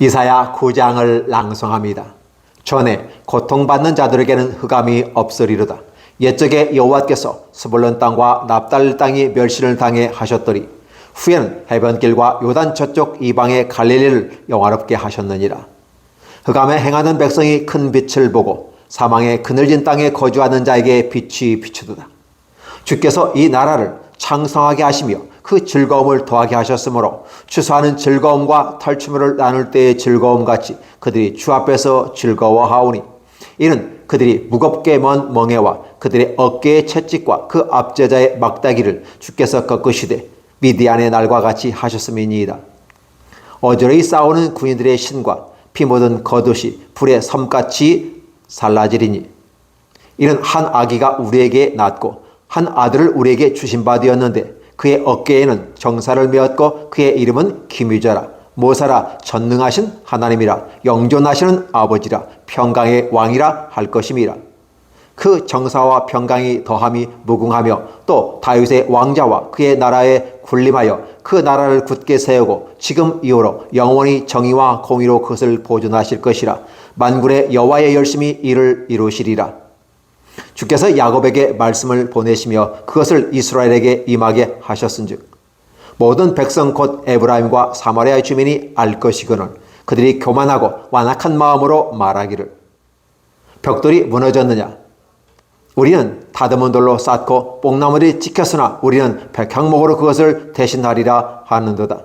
이사야 9장을 낭송합니다. 전에 고통받는 자들에게는 흑암이 없으리로다. 옛적에 여호와께서 스불론 땅과 납달 땅이 멸신을 당해 하셨더니 후에는 해변길과 요단 저쪽 이방의 갈릴리를 영화롭게 하셨느니라. 흑암에 행하는 백성이 큰 빛을 보고 사망의 그늘진 땅에 거주하는 자에게 빛이 비추도다. 주께서 이 나라를 창성하게 하시며 그 즐거움을 더하게 하셨으므로 추수하는 즐거움과 탈취물을 나눌 때의 즐거움 같이 그들이 주 앞에서 즐거워하오니 이는 그들이 무겁게 먼 멍에와 그들의 어깨의 채찍과 그 압제자의 막다기를 주께서 꺾으시되 미디안의 날과 같이 하셨음이니이다. 어지러이 싸우는 군인들의 신과 피 묻은 겉옷이 불의 섬같이 살라지리니 이는 한 아기가 우리에게 낳고 한 아들을 우리에게 주신 바 되었는데 그의 어깨에는 정사를 메었고 그의 이름은 기미자라. 모사라 전능하신 하나님이라. 영존하시는 아버지라. 평강의 왕이라 할 것임이라. 그 정사와 평강이 더함이 무궁하며 또 다윗의 왕자와 그의 나라에 군림하여 그 나라를 굳게 세우고 지금 이후로 영원히 정의와 공의로 그것을 보존하실 것이라. 만군의 여호와의 열심히 이를 이루시리라 주께서 야곱에게 말씀을 보내시며 그것을 이스라엘에게 임하게 하셨은즉 모든 백성 곧 에브라임과 사마리아의 주민이 알 것이거늘 그들이 교만하고 완악한 마음으로 말하기를 벽돌이 무너졌느냐 우리는 다듬은 돌로 쌓고 뽕나무들이 찍혔으나 우리는 백향목으로 그것을 대신하리라 하는도다.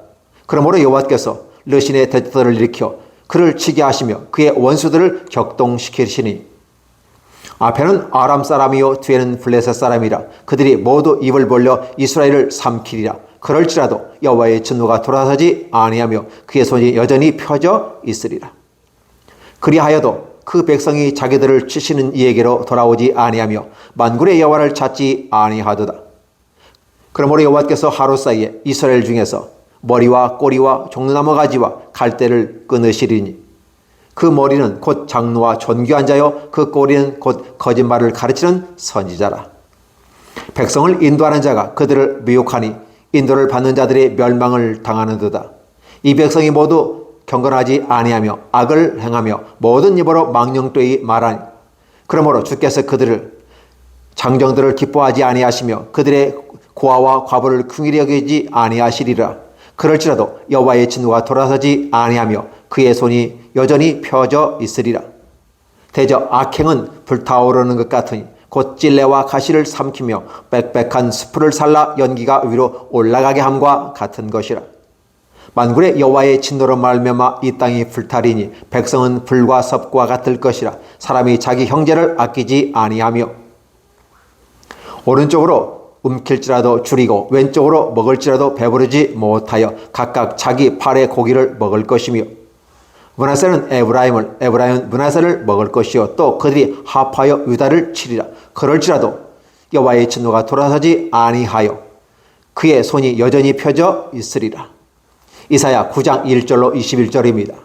그러므로 여호와께서 르신의 대적들을 일으켜 그를 치게 하시며 그의 원수들을 격동시키시니 앞에는 아람 사람이요 뒤에는 블레셋 사람이라. 그들이 모두 입을 벌려 이스라엘을 삼키리라. 그럴지라도 여호와의 진노가 돌아서지 아니하며 그의 손이 여전히 펴져 있으리라. 그리하여도 그 백성이 자기들을 치시는 이에게로 돌아오지 아니하며 만군의 여호와를 찾지 아니하도다. 그러므로 여호와께서 하루 사이에 이스라엘 중에서 머리와 꼬리와 종나무 가지와 갈대를 끊으시리니 그 머리는 곧 장로와 존귀한 자요. 그 꼬리는 곧 거짓말을 가르치는 선지자라. 백성을 인도하는 자가 그들을 미혹하니 인도를 받는 자들의 멸망을 당하는 도다. 이 백성이 모두 경건하지 아니하며 악을 행하며 모든 입으로 망령되이 말하니 그러므로 주께서 그들을 장정들을 기뻐하지 아니하시며 그들의 고아와 과부를 긍휼히 여기지 아니하시리라. 그럴지라도 여호와의 진노가 돌아서지 아니하며 그의 손이 여전히 펴져 있으리라. 대저 악행은 불타오르는 것 같으니 곧 찔레와 가시를 삼키며 빽빽한 수풀을 살라 연기가 위로 올라가게 함과 같은 것이라. 만군의 여호와의 진노로 말미암아 이 땅이 불타리니 백성은 불과 섭과 같을 것이라. 사람이 자기 형제를 아끼지 아니하며 오른쪽으로 움킬지라도 줄이고 왼쪽으로 먹을지라도 배부르지 못하여 각각 자기 팔의 고기를 먹을 것이며 문하세는 에브라임을 에브라임은 문하세를 먹을 것이요. 또 그들이 합하여 유다를 치리라. 그럴지라도 여호와의 진노가 돌아서지 아니하여 그의 손이 여전히 펴져 있으리라. 이사야 9장 1절로 21절입니다